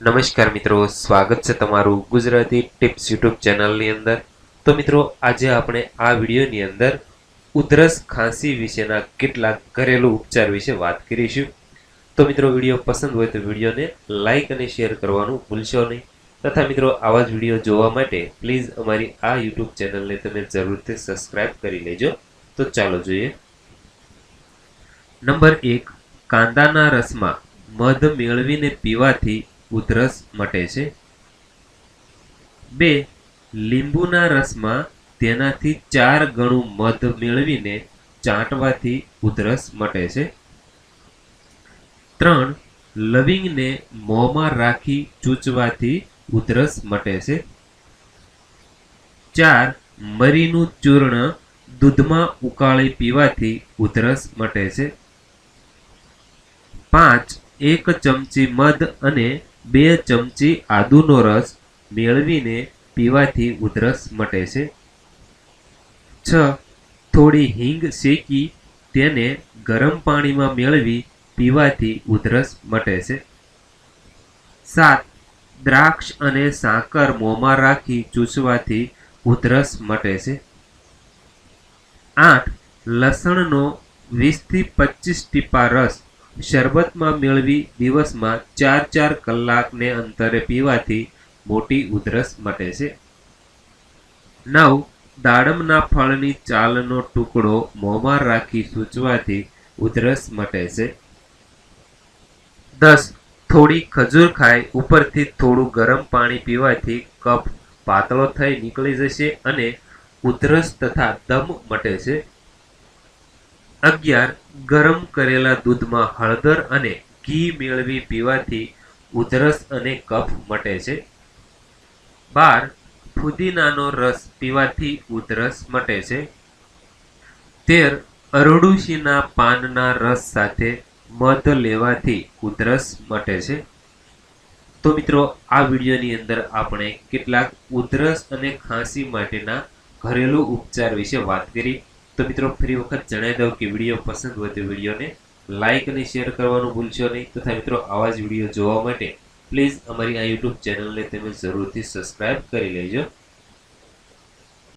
નમસ્કાર મિત્રો, સ્વાગત છે તમારું ગુજરાતી ટિપ્સ યુટ્યુબ ચેનલની અંદર. તો મિત્રો, આજે આપણે આ વિડીયોની અંદર ઉધરસ ખાંસી વિશેના કેટલાક ઘરેલું ઉપચાર વિશે વાત કરીશું. તો મિત્રો, વીડિયો પસંદ હોય તો વિડીયોને લાઈક અને શેર કરવાનું ભૂલશો નહીં. તથા મિત્રો, આવા જ વીડિયો જોવા માટે પ્લીઝ અમારી આ યુટ્યુબ ચેનલને તમે જરૂરથી સબસ્ક્રાઇબ કરી લેજો. તો ચાલો જોઈએ. નંબર એક, કાંદાના રસમાં મધ મેળવીને પીવાથી ઉધરસ મટે છે. બે, લીંબુના રસમાં તેનાથી ચાર ગણું મધ મેળવીને ચાંટવાથી ઉધરસ મટે છે. ત્રણ, લવિંગને મોંમાં રાખી ચૂંચવાથી ઉધરસ મટે છે. ચાર, મરીનું ચૂર્ણ દૂધમાં ઉકાળી પીવાથી ઉધરસ મટે છે. પાંચ, એક ચમચી મધ અને બે ચમચી આદુનો રસ મેળવીને પીવાથી ઉધરસ મટે છે. છ. થોડી હિંગ શેકી તેને ગરમ પાણીમાં મેળવી પીવાથી ઉધરસ મટે છે. સાત. દ્રાક્ષ અને સાકર મોંમાં રાખી ચૂસવાથી ઉધરસ મટે છે. આઠ. લસણનો વીસથી પચીસ ટીપા રસ શરબતમાં મેળવી દિવસમાં ચાર ચાર કલાકને અંતરે પીવાથી મોટી ઉધરસ મટે છે. નવ, દાડમના ફળની ચાલનો ટુકડો મોંમાં રાખી સૂચવાથી ઉધરસ મટે છે. દસ, થોડી ખજૂર ખાઈ ઉપરથી થોડું ગરમ પાણી પીવાથી કફ પાતળો થઈ નીકળી જશે અને ઉધરસ તથા દમ મટે છે. અગિયાર, ગરમ કરેલા દૂધમાં હળદર અને ઘી મેળવી પીવાથી ઉધરસ અને કફ મટે છે. બાર, ફુદીનાનો રસ પીવાથી ઉધરસ મટે છે. તેર, અરડુશીના પાનના રસ સાથે મધ લેવાથી ઉધરસ મટે છે. તો મિત્રો, આ વિડીયોની અંદર આપણે કેટલાક ઉધરસ અને ખાંસી માટેના ઘરેલું ઉપચાર વિશે વાત કરી. તો મિત્રો, ફરી વખત જણાવી દઉં કે વીડિયો પસંદ હોય તો વિડીયોને લાઇક અને શેર કરવાનું ભૂલશો નહીં. તથા મિત્રો, આવા જ વીડિયો જોવા માટે પ્લીઝ અમારી આ યુટ્યુબ ચેનલને તમે જરૂરથી સબસ્ક્રાઇબ કરી લેજો.